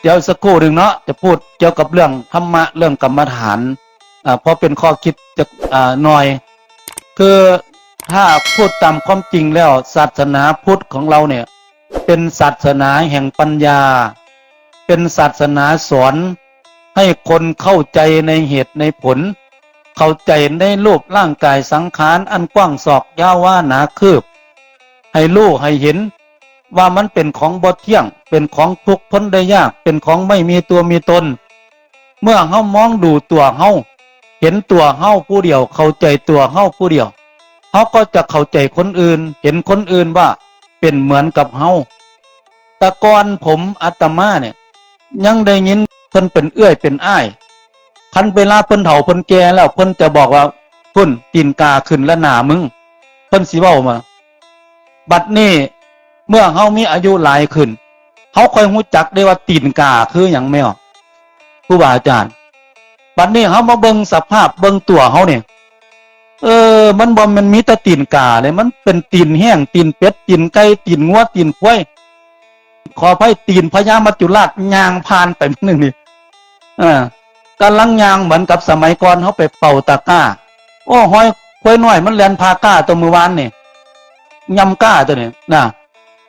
เดี๋ยวสักครู่หนึ่งเนาะจะพูดเกี่ยวกับเรื่องธรรมะเรื่องกรรมฐานอ่าเพราะเป็นข้อคิดจะอ่าหน่อย คือถ้าพูดตามความจริงแล้ว ศาสนาพุทธของเราเนี่ย เป็นศาสนาแห่งปัญญา เป็นศาสนาสอน ให้คนเข้าใจในเหตุในผล เข้าใจในรูปร่างกายสังขารอันกว้างศอกยาวว่าหนาคืบ ให้รู้ให้เห็น ว่ามันเป็นของบดเที่ยง เป็นของทุกข์พ้นได้ยาก เป็นของไม่มีตัวมีตน เมื่อเฮามองดูตัวเฮาเห็นตัวเฮาผู้เดียว เข้าใจตัวเฮาผู้เดียวเฮาก็จะเข้าใจคนอื่น เห็นคนอื่นว่า เป็นเหมือนกับเฮาต่ก่อนผมอาตมาเนี่ย ยังได้ยินเพิ่นเป็นเอื้อยเป็นอ้ายคันเวลาเพิ่นเฒ่าเพิ่นแก่แล้วเพิ่นจะบอกว่าพุ่นตีนกาขึ้นและหนามึงเพิ่นสิเว้ามา บัดนี้ เมื่อเฮามีอายุหลายขึ้นเฮาค่อยรู้จักได้ว่าตีนกาคือหยังแม่อครูบาอาจารย์บัดนนี้เฮามาเบิงสภาพเบิงตัวเฮาเนี่ยเออ มันบ่แมันมีแต่ตีนกาเลยมันเป็นตีนแห้งตีนเป็ดตีนไก่ตีนงัวตีนควายขอไพ่ตีนพญามัจจุราชยางผ่านไปมื้อนึงนี่อ่ากำลังยางเหมือนกับสมัยก่อนเขาไปเป่าตะก้า โอ้ห้อยควายน้อยมันแลนพาก้าตัวมือวานเนี่ยยำก้าตัวเนี้นะ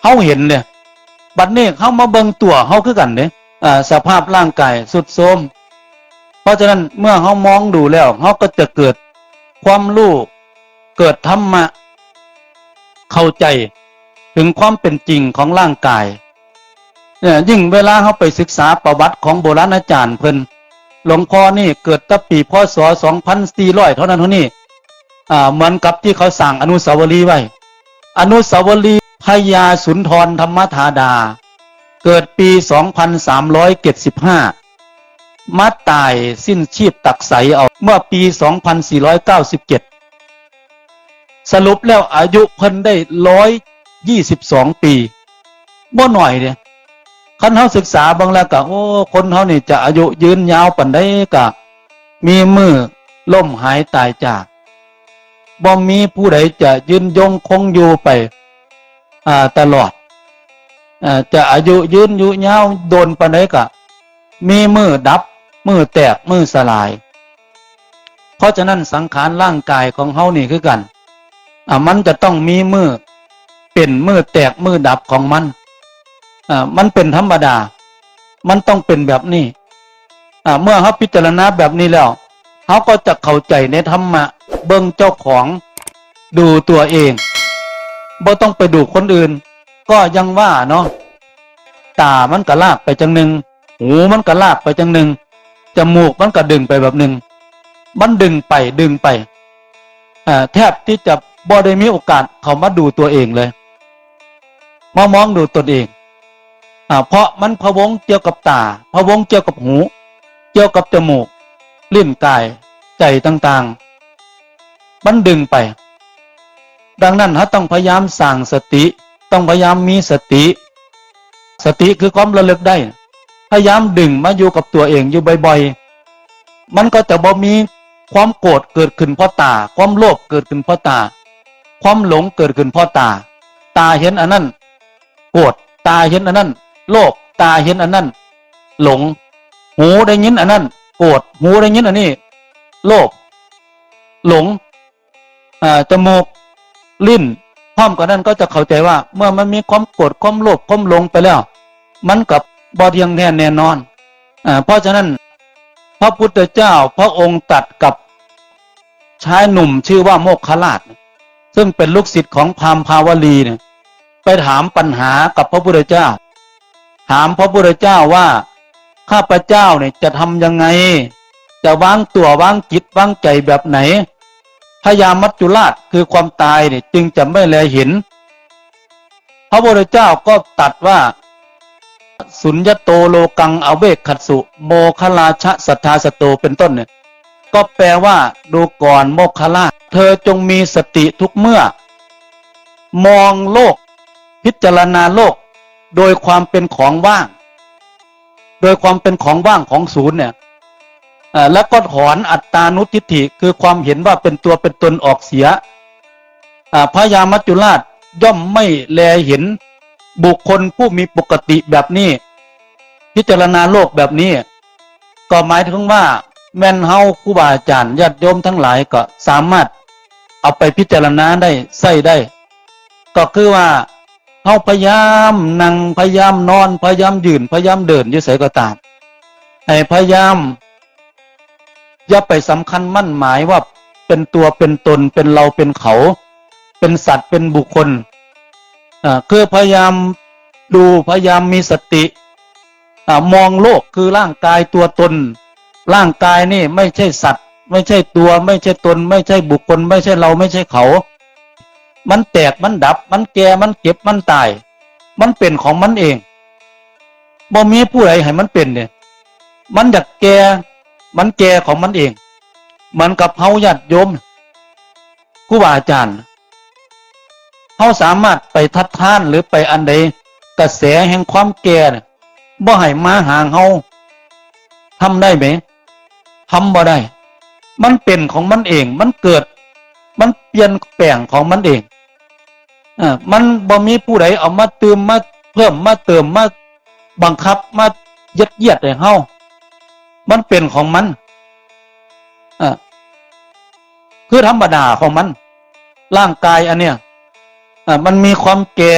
เฮาเห็นเลยบัดนี้เฮามาเบิ่งตัวเฮาคือกันเด้อ่าสภาพร่างกายสุดโทรมเพราะฉะนั้นเมื่อเฮามองดูแล้วเฮาก็จะเกิดความรู้เกิดธรรมะ เข้าใจถึงความเป็นจริงของร่างกายเนี่ยยิ่งเวลาเขาไปศึกษาประวัติของโบราณอาจารย์เพิ่นหลวงพ่อนี่เกิดตั้งปีพศ2400 เท่านั้นเท่านี้อ่าเหมือนกับที่เขาสั่งอนุสาวรีย์ไว้ อนุสาวรีย์ พญาสุนทรธรรมธาดา เกิดปี 2375มาตายสิ้นชีพตักใสเอาเมื่อปี 2497 สรุปแล้วอายุเพิ่นได้ร้อยยี่สิบสองปีบ่หน่อยเนี่ยคันเฮาศึกษาบางแล้วก็โอ้ คนเฮานี่จะอายุยืนยาวปานใดก็มีมือล่มหายตายจากบ่มีผู้ใดจะยืนยงคงอยู่ไป ตลอดอจะอายุยืนอยู่ยาวโดนปานใดก็มีมือดับ มือแตกมือสลาย เพราะฉะนั้นสังขารร่างกายของเฮานี่คือกันอ่ามันจะต้องมีมือเป็นมือแตกมือดับของมันอ่ามันเป็นธรรมดา มันต้องเป็นแบบนี้อ่าเมื่อเขาพิจารณาแบบนี้แล้วเขาก็จะเข้าใจในธรรมะ เบิ่งเจ้าของดูตัวเอง บ่ต้องไปดูคนอื่น ก็ยังว่าเนาะตามันก็ลากไปจังหนึ่งหูมันก็ลากไปจังหนึ่งจมูกมันก็ดึงไปแบบหนึ่งมันดึงไปดึงไปแทบที่จะบ่ได้มีโอกาสเขามาดูตัวเองเลยมามองดูตนเองอเพราะมันพะวงเกี่ยวกับตาพะวงเกี่ยวกับหู เกี่ยวกับจมูกลิ้นกายใจต่างๆ มันดึงไป ดังนั้นเราต้องพยายามสั่งสติ ต้องพยายามมีสติ สติคือความระลึกได้ พยายามดึงมาอยู่กับตัวเองอยู่บ่อยๆ มันก็จะบ่มีความโกรธเกิดขึ้นเพราะตา ความโลภเกิดขึ้นเพราะตา ความหลงเกิดขึ้นเพราะตา ตาเห็นอันนั้น โกรธตาเห็นอันนั้น โลภตาเห็นอันนั้น หลง หูได้ยินอันนั้น โกรธหูได้ยินอันนี้ โลภหลงอ่าจมูก ลิ้นพร้อมกันนั้นก็จะเข้าใจว่า เมื่อมันมีความโกรธความโลภความหลงไปแล้ว มันกับบอเทียงแน่แน่นอนอ่าเพราะฉะนั้น พระพุทธเจ้าพระองค์ตัดกับชายหนุ่มชื่อว่าโมกขลาชซึ่งเป็นลูกศิษย์ของพามภาวลีเนี่ยไปถามปัญหากับพระพุทธเจ้า ถามพระพุทธเจ้าว่าข้าพเจ้าเนี่ยจะทำยังไง จะวางตัววางจิตวางใจแบบไหน พยามัจจุราชคือความตายเนี่ยจึงจะไม่แลเห็น พระพุทธเจ้าก็ตัดว่า สุญญโตโลกังอเวกขัดสุโมคลาชะสัทธาสโตเป็นต้นเนี่ยก็แปลว่าดูก่อนโมคลาเธอจงมีสติทุกเมื่อ มองโลก พิจารณาโลก โดยความเป็นของว่าง โดยความเป็นของว่างของศูนย์เนี่ย แล้วก็ถอนอัตตานุทิฏฐิคือความเห็นว่าเป็นตัวเป็นตนออกเสียอ่าพระยามัจจุราชย่อมไม่แลเห็นบุคคลผู้มีปกติแบบนี้ พิจารณาโลกแบบนี้ ก็หมายถึงว่าแม่นเฮาครูบาอาจารย์ญาติโยมทั้งหลายก็สามารถเอาไปพิจารณาได้ใส่ได้ ก็คือว่าเฮาพยายามนั่งพยายามนอนพยายามยืนพยายามเดินยู่ไสก็ตามให้พยายาม อย่าไปสำคัญมั่นหมายว่าเป็นตัวเป็นตนเป็นเราเป็นเขา เป็นสัตว์เป็นบุคคลอ่าคือพยายามดูพยายามมีสติอ่ามองโลกคือร่างกายตัวตน ร่างกายนี่ไม่ใช่สัตว์ ไม่ใช่ตัว ไม่ใช่ตน ไม่ใช่บุคคล ไม่ใช่เราไม่ใช่เขา มันแตกมันดับ มันแก่มันเก็บมันตาย มันเป็นของมันเองบ่มีผู้ใดให้มันเป็นเนี่ย มันอยากแก่ มันแก่ของมันเองมือนกับเฮาญาติโยมครูบาอาจารย์เฮาสามารถไปทัดทานหรือไปอันใดกระแสแห่งความแก่บ่ให้มาห่างเฮาทำได้ไหมทำบ่ได้ มันเป็นของมันเอง มันเกิด มันเปลี่ยนแปลงของมันเองอ่ามันบ่มีผู้ใดเอามาเติมมาเพิ่มมาเติมมาบังคับมาเย็ดเยียดให้เฮา มันเป็นของมันอ่าคือธรรมดาของมัน ร่างกายอันเนี้ยอ่ามันมีความแก่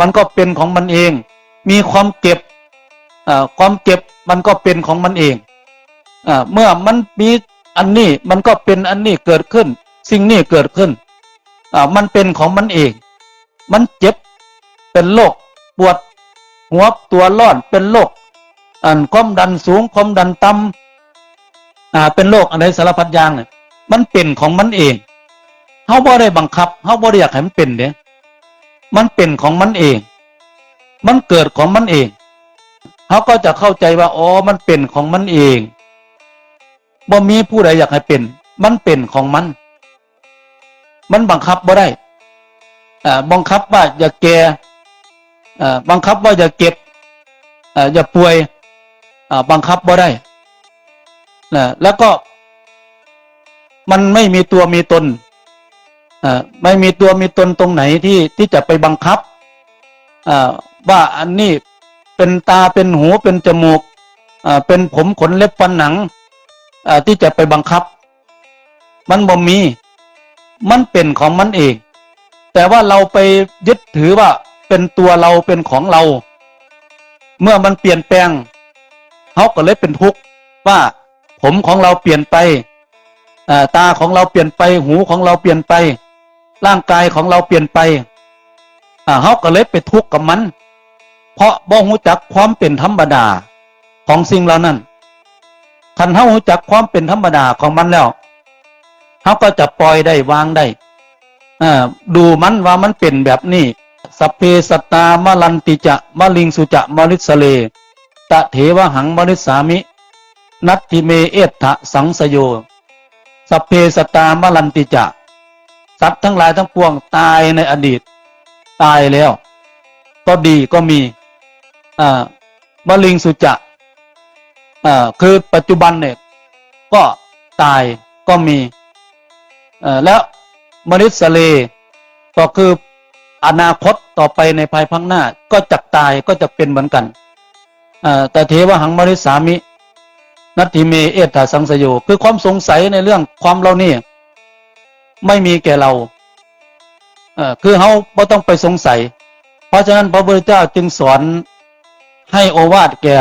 มันก็เป็นของมันเอง มีความเก็บอ่าความเก็บมันก็เป็นของมันเองอ่าเมื่อมันมีอันนี้มันก็เป็นอันนี้เกิดขึ้น สิ่งนี้เกิดขึ้นอ่ามันเป็นของมันเอง มันเจ็บเป็นโรคปวด หัวตัวร้อนเป็นโรค อันความดันสูงความดันต่ำอ่าเป็นโรคอะไรสารพัดอย่างเนี่ยมันเป็นของมันเองเฮาบ่ได้บังคับเฮาบ่ได้อยากให้มันเป็นเด้มันเป็นของมันเอง มันเกิดของมันเองเฮาก็จะเข้าใจว่าอ๋อมันเป็นของมันเองบ่มีผู้ใดอยากให้เป็น มันเป็นของมัน มันบังคับบ่ได้อ่าบังคับว่าอย่าแก่อ่าบังคับว่าอย่าเก็บอ่าอย่าป่วย บังคับบ่ได้นะแล้วก็มันไม่มีตัวมีตนอไม่มีตัวมีตนตรงไหนที่ที่จะไปบังคับอว่าอันนี้เป็นตาเป็นหูเป็นจมูกเป็นผมขนเล็บฟันหนังอที่จะไปบังคับ มันบ่มี มันเป็นของมันเอง แต่ว่าเราไปยึดถือว่าเป็นตัวเราเป็นของเรา เมื่อมันเปลี่ยนแปลง เขาก็เลยเป็นทุกข์ว่าผมของเราเปลี่ยนไปอตาของเราเปลี่ยนไป หูของเราเปลี่ยนไป ร่างกายของเราเปลี่ยนไปเขาก็เลยไปทุกข์กับมัน เพราะบ่หูจักความเป็นธรรมดาของสิ่งเหล่านั้นคันเขาหูจักความเป็นธรรมดาของมันแล้วเขาก็จะปล่อยได้วางได้อดูมันว่ามันเป็นแบบนี้สเพสตา มลันติจะมะลิงสุจะมลิสเล ตะเถวหังมลิสามิ นัตติเมเอตถะสังสโยสัพเพสตามลันติจะสัตว์ทั้งหลายทั้งปวงตายในอดีต ตายแล้ว ก็ดีก็มีอ่ามลิงสุจะอ่าคือปัจจุบันเนี่ยก็ตายก็มีอ่าแล้วมนิสเลก็คืออนาคตต่อไปในภายภาคหน้าก็จะตายก็จะเป็นเหมือนกัน ต่เทวหังมริสามิ นัตถิเมเอตถาสังสโยคือความสงสัยในเรื่องความเรานี่ ไม่มีแก่เราเคือเขาไม่ต้องไปสงสัย เพราะฉะนั้นพระพุทธเจ้าจึงสอนให้โอวาทแก่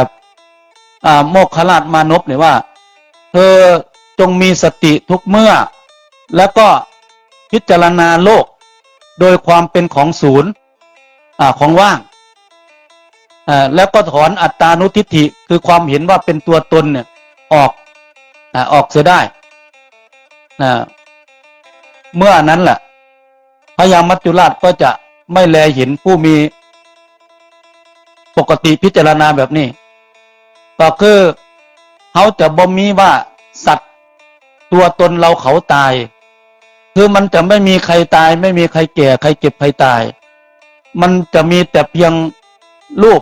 โมกขลาชมานพเนี่ยว่า เธอจงมีสติทุกเมื่อ แล้วก็พิจารณาโลกโดยความเป็นของศูนย์อของว่าง แล้วก็ถอนอัตตานุทิฏฐิคือความเห็นว่าเป็นตัวตนเนี่ยออกอ่าออกเสียได้อ่าเมื่อนั้นแหละพญามัจจุราชก็จะไม่แลเห็นผู้มีปกติพิจารณาแบบนี้ ก็คือเขาจะบ่มีว่าสัตว์ตัวตนเราเขาตาย คือมันจะไม่มีใครตาย ไม่มีใครแก่ ใครเจ็บใครตาย มันจะมีแต่เพียงรูป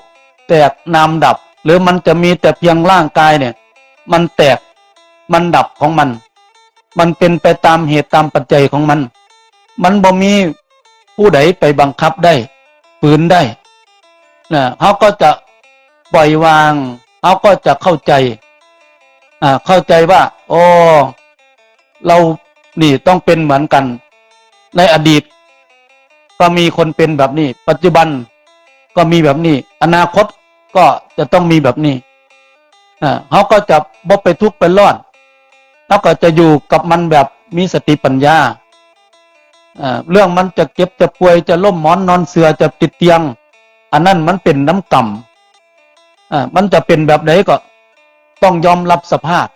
แตกนามดับ หรือมันจะมีแต่เพียงร่างกายเนี่ย มันแตกมันดับของมัน มันเป็นไปตามเหตุตามปัจจัยของมัน มันบ่มีผู้ใดไปบังคับได้ฝืนได้นะเขาก็จะปล่อยวางเขาก็จะเข้าใจอ่าเข้าใจว่า โอ้เรานี่ต้องเป็นเหมือนกัน ในอดีต ก็มีคนเป็นแบบนี้ ปัจจุบันก็มีแบบนี้ อนาคต ก็จะต้องมีแบบนี้อ่าเขาก็จะบ่ไปทุกข์ไปรอดเขาก็จะอยู่กับมันแบบมีสติปัญญาอ่าเรื่องมันจะเก็บจะป่วยจะล่มหมอนนอนเสือจะติดเตียง อันนั้นมันเป็นน้ำกรรมอ่ามันจะเป็นแบบไหนก็ต้องยอมรับสภาพ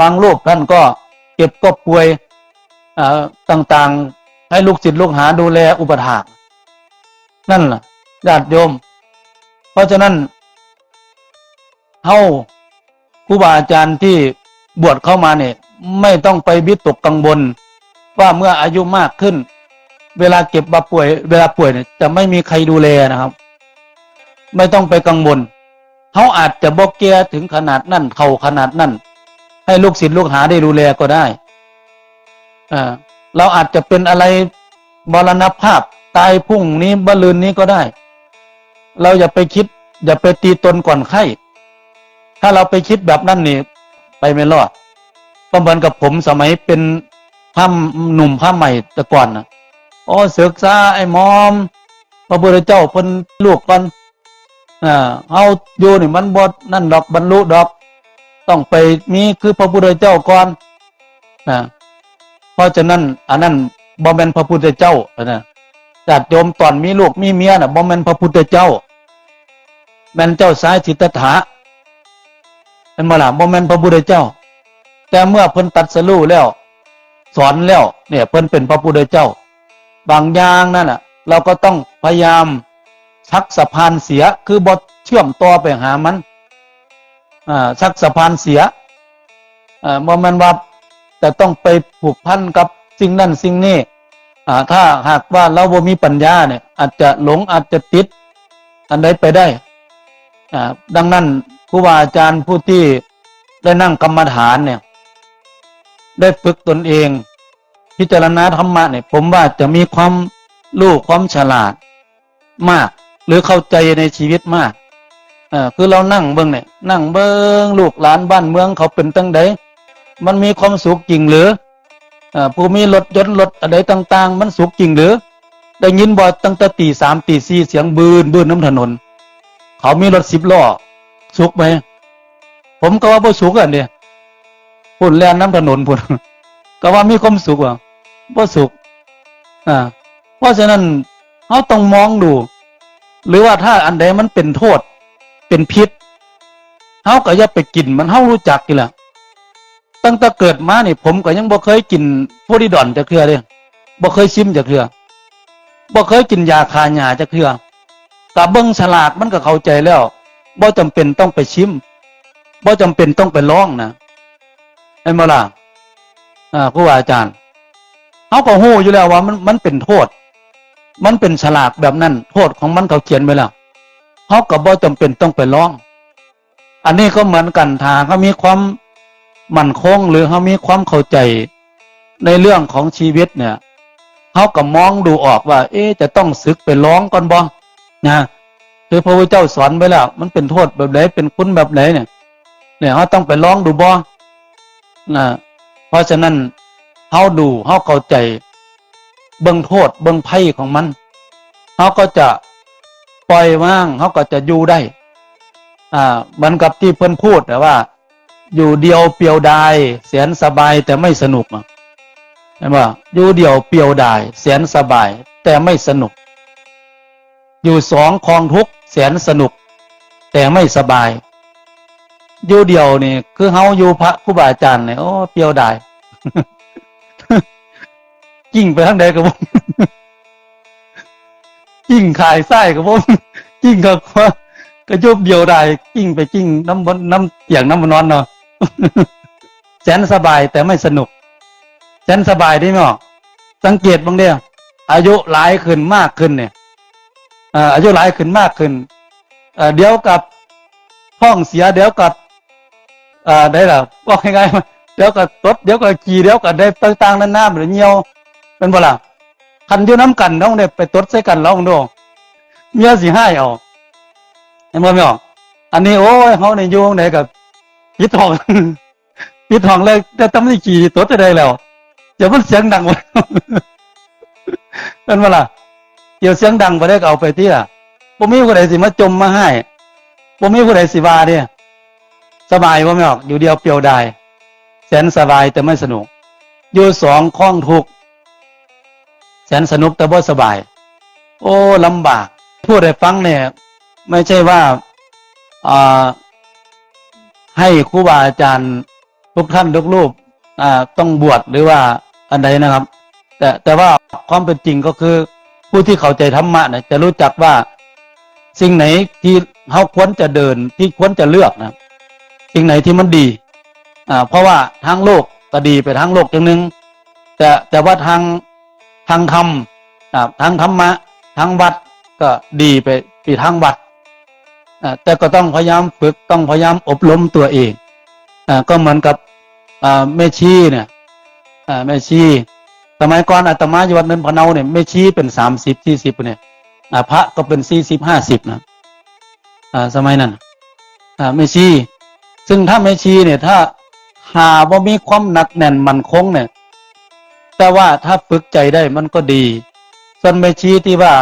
บางรูปท่านก็เก็บก็ป่วยอ่าต่างๆ ให้ลูกศิษย์ลูกหาดูแลอุปถากนั่นล่ะญาติโยม เพราะฉะนั้น เฮาครูบาอาจารย์ที่บวชเข้ามาเนี่ย ไม่ต้องไปวิตกกังวลว่าเมื่ออายุมากขึ้น เวลาเก็บบาป่วย เวลาป่วยเนี่ยจะไม่มีใครดูแลนะครับ ไม่ต้องไปกังวลเขาอาจจะบอกแกถึงขนาดนั่นเขาขนาดนั่นให้ลูกศิษย์ลูกหาได้ดูแลก็ได้อ่าเราอาจจะเป็นอะไรมรณภาพตายพุ่งนี้บลืนนี้ก็ได้ เราอย่าไปคิด อย่าไปตีตนก่อนไข้ ถ้าเราไปคิดแบบนั้นนี่ไปไม่รอดก็เหมือนกับผมสมัยเป็นผ้าหนุ่มผ้าใหม่แต่ก่อนนะโอ้ศึกษาไอ้มอม พระพุทธเจ้าเพิ่นลูกก่อนอ่าเอาอยู่นี่มันบดนั่นดอกบรรลุดอก ต้องไปมีคือพระพุทธเจ้าก่อนนะเพราะฉะนั้นอันนั้นบ่แม่นพระพุทธเจ้านะญาติโยมตอนมีลูกมีเมียน่ะบ่แม่นพระพุทธเจ้าแม่นเจ้าสายสิทธัตถะ เป็นบ่ล่ะบ่แม่นพระพุทธเจ้า แต่เมื่อเพิ่นตัดสรู้แล้ว สอนแล้ว เนี่ยเพิ่นเป็นพระพุทธเจ้า บางอย่างนั่นน่ะเราก็ต้องพยายามชักสะพานเสียคือบทเชื่อมต่อไปหามันอ่าชักสะพานเสียอ่าบ่แมันว่าจะต้องไปผูกพันกับสิ่งนั้นสิ่งนี้อ่าถ้าหากว่าเราบ่มีปัญญาเนี่ย อาจจะหลงอาจจะติด อันใดไปได้อ่าดังนั้น ครูบาอาจารย์ผู้ที่ได้นั่งกรรมฐานเนี่ย ได้ฝึกตนเอง พิจารณาธรรมะเนี่ย ผมว่าจะมีความรู้ความฉลาดมาก หรือเข้าใจในชีวิตมากเออคือเรานั่งเบิ้งเนี่ย นั่งเบิ้งลูกหลานบ้านเมืองเขาเป็นตั้งใดมันมีความสุขจริงหรืออผู้มีรถยนต์รถอะไรต่าง ๆ มันสุขจริงหรือ ได้ยินบ่ตั้งแต่ตีสามตีสี่เสียงบืนบืนน้ำถนน เขามีรถสิบล้อ สุขไหมผมก็ว่าบ่สุขอะเนี่ยพุ่นแล่นน้ำถนนพุ่นก็ว่ามีความสุขอะบ่สุขอ่า เพราะฉะนั้นเขาต้องมองดู หรือว่าถ้าอันใดมันเป็นโทษ เป็นพิษเขาก็อย่าไปกินมันเขารู้จักกี่ละตั้งแต่เกิดมาเนี่ยผมก็ยังบ่เคยกินโพลิดอนจะเครือเลยบ่เคยชิมจะเครือบ่เคยกินยาคาหยาจะเครือแต่เบิ้งฉลากมันก็เข้าใจแล้ว บ่จำเป็นต้องไปชิมบ่จำเป็นต้องไปลองนะไอ้มาล่ะอ่าครูบาอาจารย์เขาก็หู้อยู่แล้วว่ามันมันเป็นโทษ มันเป็นฉลากแบบนั้น โทษของมันเขาเขียนไว้แล้วเขาก็บ่จำเป็นต้องไปลอง อันนี้ก็เหมือนกันทางเขามีความมั่นคงหรือเขามีความเข้าใจในเรื่องของชีวิตเนี่ยเขาก็มองดูออกว่า เอ๊จะต้องศึกไปร้องก่อนบ่นะ คือพระพุทธเจ้าสอนไว้แล้ว มันเป็นโทษแบบไหนเป็นคุณแบบไหนเนี่ย เนี่ยเขาต้องไปร้องดูบ่นะเพราะฉะนั้นเขาดูเขาเข้าใจ เบื้องโทษเบื้องภัยของมันเขาก็จะปล่อยว่างเขาก็จะอยู่ได้ อ่าเหมือนกับที่เพิ่อนพูดแต่ว่า อยู่เดียวเปลียวดายแสนสบายแต่ไม่สนุกอะเห็นป่ะอยู่เดียวเปลียวดายแสนสบาย แต่ไม่สนุก อยู่สองคลองทุก สนสนุก แต่ไม่สบาย อยู่เดียวนี่คือเฮาอยู่พระครูบาอาจารย์เนี่ยโอ้เปลียวดายกิ่งไปทางใดกับผมกิ่งขายไส้กับผมกิ่งกับว่ากระยุบเดียวได้กิ่งไปกิ่งน้ำบนน้ำเตียงน้ำบนนอนเนาะแสนสบายแต่ไม่สนุกแสนสบายได้ไหมอะสังเกตบ้างเดียวอายุหลายขึ้นมากขึ้นเนี่ย อายุหลายขึ้นมากขึ้นเดี๋ยวกับห้องเสียเดี๋ยวกับอได้หรอว่าง่ายๆเดี๋ยวกับรถเดี๋ยวกับขี่เดี๋ยวกับได้ต่างๆนั่นน้ำหรือเงี้ยวเป็นบ่ล่ะคันอยู่น้ำกันน้องเนี่ยไปตดใส่กันร้องดูเมียสิให้เอาเห็นบ่ไม่ออกอันนี้โอ้ยเขาในยุ่งไหนกับพิดทองพิดทองเลยแต่ตำนี่ขี่ตัวจะได้แล้วเดี๋ยวมันเสียงดังวะเป็นเวลา เดี๋ยวเสียงดังไปได้ก็เอาไปที่ล่ะผมมีผู้ใดสิมาจมมาให้ผมมีผู้ใดสิว่าเนี่ยสบายว่าไม่ออก อยู่เดียวเปลียวได้แสนสบายแต่ไม่สนุก อยู่สองข้องทุกแสนสนุกแต่บ่สบาย โอ้ลำบาก พูดให้ฟังเนี่ย ไม่ใช่ว่าอ่าให้ครูบาอาจารย์ทุกท่านทุกรูปอ่าต้องบวชหรือว่าอันใดนะครับ แต่แต่ว่าความเป็นจริงก็คือ ผู้ที่เข้าใจธรรมะเนี่ยจะรู้จักว่าสิ่งไหนที่เขาควรจะเดินที่ควรจะเลือกนะสิ่งไหนที่มันดีอ่าเพราะว่าทางโลกก็ดีไปทางโลกอย่างหนึ่งแต่แต่ว่าทางทางธรรมอ่าทางธรรมะทางวัดก็ดีไปไปทางวัดอ่าแต่ก็ต้องพยายามฝึกต้องพยายามอบรมตัวเองอ่าก็เหมือนกับอ่าแม่ชีเนี่ยอ่าแม่ชี สมัยก่อนอาตมาอยู่วัดเนินพะเนาเนี่ยแม่ชีเป็นสามสิบสี่สิบเนี่ยพระก็เป็นสี่สิบห้าสิบนะอ่าสมัยนั้นอ่าแม่ชีซึ่งถ้าแม่ชีเนี่ย ถ้าหาว่ามีความหนักแน่นมั่นคงเนี่ย แต่ว่าถ้าฝึกใจได้มันก็ดี ส่วนแม่ชีที่ว่า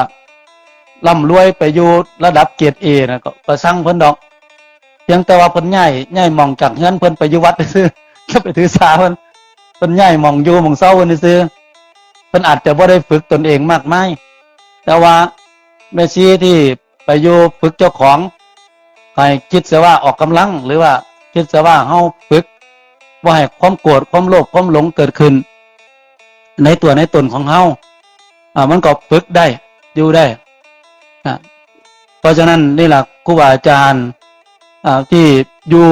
ร่ำรวยไปอยู่ระดับเกียรดเอนะก็ก็สร้างเพิ่นดอก เพียงแต่ว่าเพิ่นย้ายย้ายหมองจากเฮือนเพิ่นไปอยู่วัดซื่อก็ไปถือสาเพิ่นเพิ่นย้ายหมองอยู่หมองเศร้าเพิ่นซื่อ พิ่นอาจจะบ่ได้ฝึกตนเองมากมายแต่ว่าแม่ชีที่ไปอยู่ฝึกเจ้าของให้คิดเสียว่าออกกำลัง หรือว่าคิดเสียว่าเฮาฝึกว่าให้ความโกรธความโลภความหลงเกิดขึ้น ในตัวในตนของเฮาอ่ามันก็ฝึกได้อยู่ได้อ่าเพราะฉะนั้นนี่แหละครูบาอาจารย์อ่าที่อยู่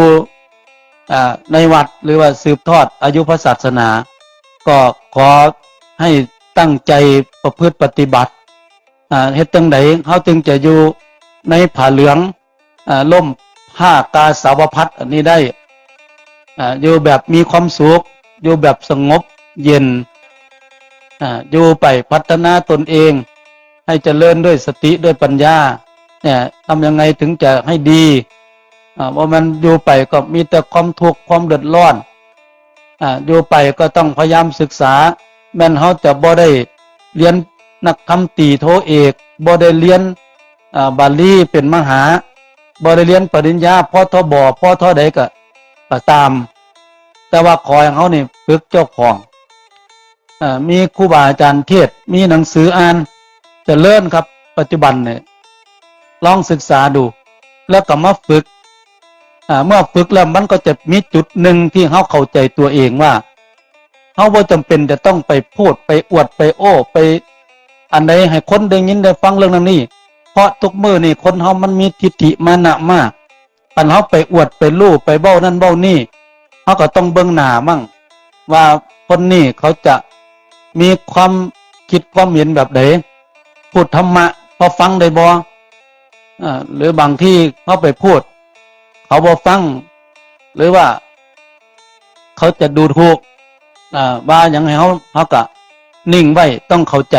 อ่าในวัดหรือว่าสืบทอดอายุพระศาสนา ก็ขอให้ ตั้งใจประพฤติปฏิบัติอ่าเฮ็ดจังไดเฮาจึงจะอยู่ในผ้าเหลืองอ่าล่มผ้ากาสาวพัดอันนี้ได้อ่าอยู่แบบมีความสุขอยู่แบบสงบเย็นอ่าอยู่ไปพัฒนาตนเอง ให้เจริญด้วยสติด้วยปัญญาเนี่ยทำยังไงถึงจะให้ดีอ่าว่ามันอยู่ไปก็มีแต่ความทุกข์ความเดือดร้อนอ่าอยู่ไปก็ต้องพยายามศึกษา แม้นเขาจะบ่ได้เรียนนักคำตีโทเอกบ่ได้เรียนบาลีเป็นมหาบ่ได้เรียนปริญญาพ่อทบพ่อทอใดก็ก็ตาม แต่ว่าขอให้เขานี่ฝึกเจ้าของอมีครูบาอาจารย์เทศมีหนังสืออ่านจะเลื่อนครับ ปัจจุบันเนี่ยลองศึกษาดู แล้วก็มาฝึกเมื่อฝึกแล้วมันก็จะมีจุดหนึ่งที่เขาเข้าใจตัวเองว่า เขาบ่จำเป็นจะต้องไปพูดไปอวดไปโอ้ไป อันใดให้คนได้ยินได้ฟังเรื่องนั้นนี่เพราะทุกมือนี่คนเขามันมีทิฏฐิมานะมากปันเขาไปอวดไปลู่ไปเบ้านั่นเบ้านี่เขาก็ต้องเบื้องหน้ามั่ง ว่าคนนี้เขาจะมีความคิดความเห็นแบบไหนพูดธรรมะพอฟังได้บ่อ่าหรือบางที่เขาไปพูด เขาบ่ฟัง หรือว่า เขาจะดูถูก อ่าว่าอย่างไรเขาเขาก็นิ่งไว้ต้องเข้าใจ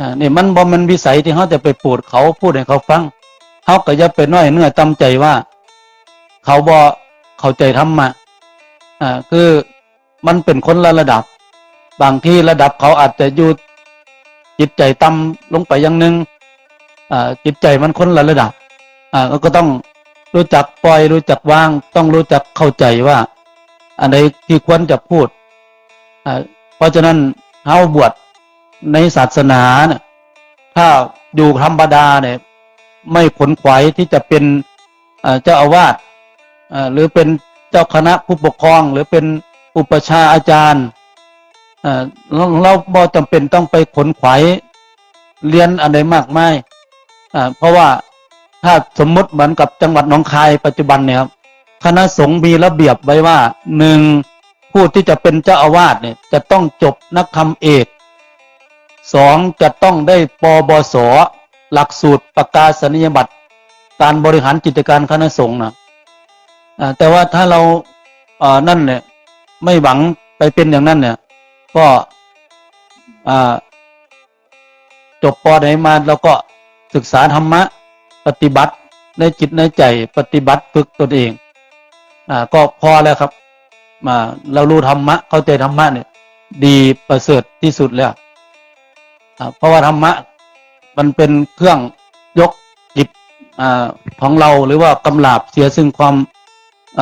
อ่านี่มันบ่มันวิสัยที่เขาจะไปพูดเขาพูดให้เขาฟังเขาก็จะเป็นน้อยเนื้อจำใจว่า เขาบ่เข้าใจธรรมะอ่าคือมันเป็นคนละระดับ บางที่ระดับเขาอาจจะอยู่จิตใจต่ำลงไปอย่างหนึ่งอ่าจิตใจมันคนละระดับอ่าก็ต้องรู้จักปล่อยรู้จักวาง ต้องรู้จักเข้าใจว่า อันใดที่ควรจะพูด เพราะฉะนั้นเฮาบวชในศาสนาเนี่ยถ้าอยู่ธรรมดาเนี่ย ไม่ขนขวายที่จะเป็นเจ้าอาวาสหรือเป็นเจ้าคณะผู้ปกครอง หรือเป็นอุปชาอาจารย์เราบ่จำเป็นต้องไปขนขวายเรียนอันใดมากมายอ่เพราะว่าถ้าสมมติเหมือนกับจังหวัดหนองคายปัจจุบันเนี่ยครับคณะสงฆ์มีระเบียบไว้ว่าหนึ่ง ผู้ที่จะเป็นเจ้าอาวาสเนี่ยจะต้องจบนักธรรมเอกสองจะต้องได้ปบส หลักสูตรประกาศนียบัตรการบริหารกิจการคณะสงฆ์นะแต่ว่าถ้าเราเอ่อนั่นเนี่ยไม่หวังไปเป็นอย่างนั้นเนี่ย ก็จบปอไหนมาแล้วก็ศึกษาธรรมะ ปฏิบัติในจิตในใจ ปฏิบัติฝึกตนเอง อ่า ก็พอแล้วครับ มาเรารู้ธรรมะเข้าใจธรรมะเนี่ย ดีประเสริฐที่สุดแล้วอ่าเพราะว่าธรรมะ มันเป็นเครื่องยกจิตของเราหรือว่ากำลาบเสียซึ่งความ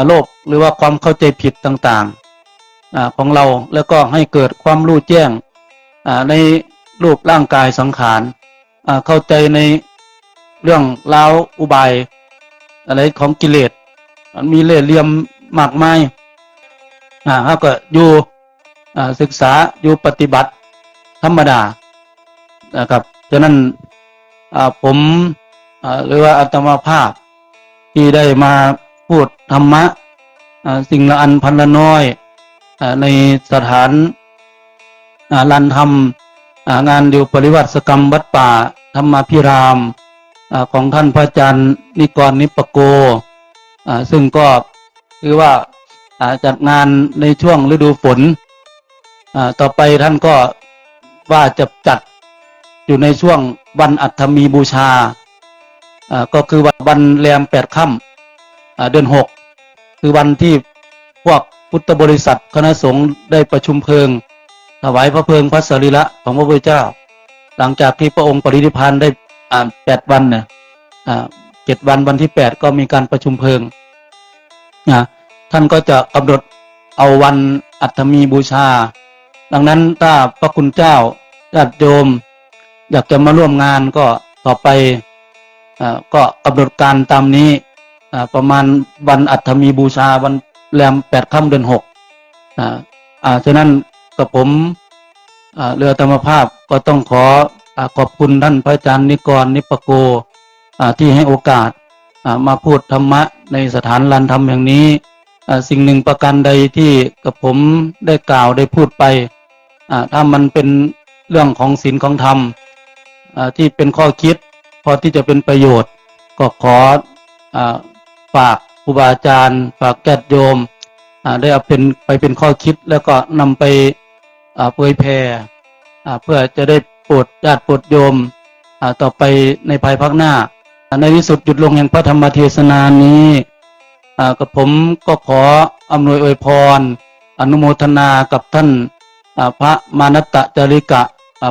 โลภหรือว่าความเข้าใจผิดต่างๆอ่าของเราแล้วก็ให้เกิดความรู้แจ้งในรูปร่างกายสังขารเข้าใจในเรื่องราวอุบาย อะไรของกิเลสมันมีเล่ห์เหลี่ยมมากมาย อ่าเขาก็อยู่อ่าศึกษาอยู่ปฏิบัติธรรมดานะครับฉะนั้นอ่าผมอ่าหรือว่าอาตมาภาพที่ได้มาพูดธรรมะอ่าสิ่งละอันพันละน้อยอาในสถานอ่าลานธรรมอ่างานอยู่ปริวัติกรรมวัดป่าธรรมาพิรามอ่าของท่านพระอาจารย์นิกรนิปโกอ่าซึ่งก็คือว่า จัดงานในช่วงฤดูฝนต่อไปท่านก็ว่าจะจัดอยู่ในช่วงวันอัฐมีบูชา ก็คือวันวันแรมแปดค่ำเดือนหกคือวันที่พวกพุทธบริษัทคณะสงฆ์ได้ประชุมเพลิง ถวายพระเพลิงพระสรีระของพระพุทธเจ้า หลังจากที่พระองค์ปรินิพพานได้แปดวันเนี่ยเจ็ดวันวันที่แปดก็มีการประชุมเพลิงนะ ท่านก็จะกำหนดเอาวันอัฐมีบูชา ดังนั้นถ้าพระคุณเจ้าญาติโยม อยากจะมาร่วมงานก็ต่อไปอก็กำหนดการตามนี้ประมาณวันอัฐมีบูชาวันแรมแปดค่ำเดือนหกอ่าฉะนั้นกับผมเรือธรรมภาพก็ต้องขออขอบคุณท่านพระอาจารย์นิกรนิปโกที่ให้โอกาสมาพูดธรรมะในสถานลานธรรมแห่างนี้ สิ่งหนึ่งประการใดที่กับผมได้กล่าวได้พูดไปถ้ามันเป็นเรื่องของศีลของธรรมที่เป็นข้อคิดพอที่จะเป็นประโยชน์ ก็ขออฝากครูบาอาจารย์ ฝากแกดโยมได้เอาเป็นไปเป็นข้อคิดแล้วก็นำไปเผยแผ่อ่เพื่อจะได้โปรดญาติโปรดโยมต่อไปในภายภาคหน้า ในที่สุดหยุดลงแห่งพระธรรมเทศนานี้ กับผมก็ขออำนวยอวยพร อนุโมทนากับท่านพระมานตตจาริกะ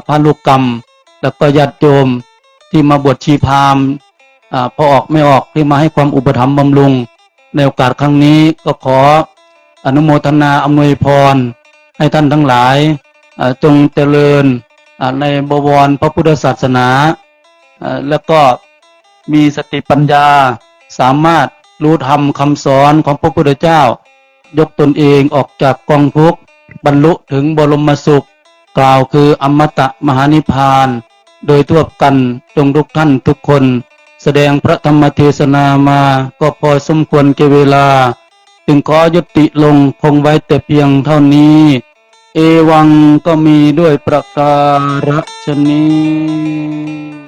พระลูกกรรม แล้วก็ญาติโยมที่มาบวชชีพามอพอออกไม่ออกที่มาให้ความอุปถัมภ์บำรุง ในโอกาสครั้งนี้ก็ขออนุโมทนาอำนวยพร ให้ท่านทั้งหลายจงเจริญในบวรพระพุทธศาสนา แล้วก็มีสติปัญญาสามารถ รู้ธรรมคำสอนของพระพุทธเจ้า ยกตนเองออกจากกองทุกข์บรรลุถึงบรมสุข กล่าวคืออมตะมหานิพพาน โดยทั่วกันจงทุกท่านทุกคน แสดงพระธรรมเทศนามาก็พอสมควรแก่เวลา จึงขอยุติลงคงไว้แต่เพียงเท่านี้ เอวังก็มีด้วยประการฉนี้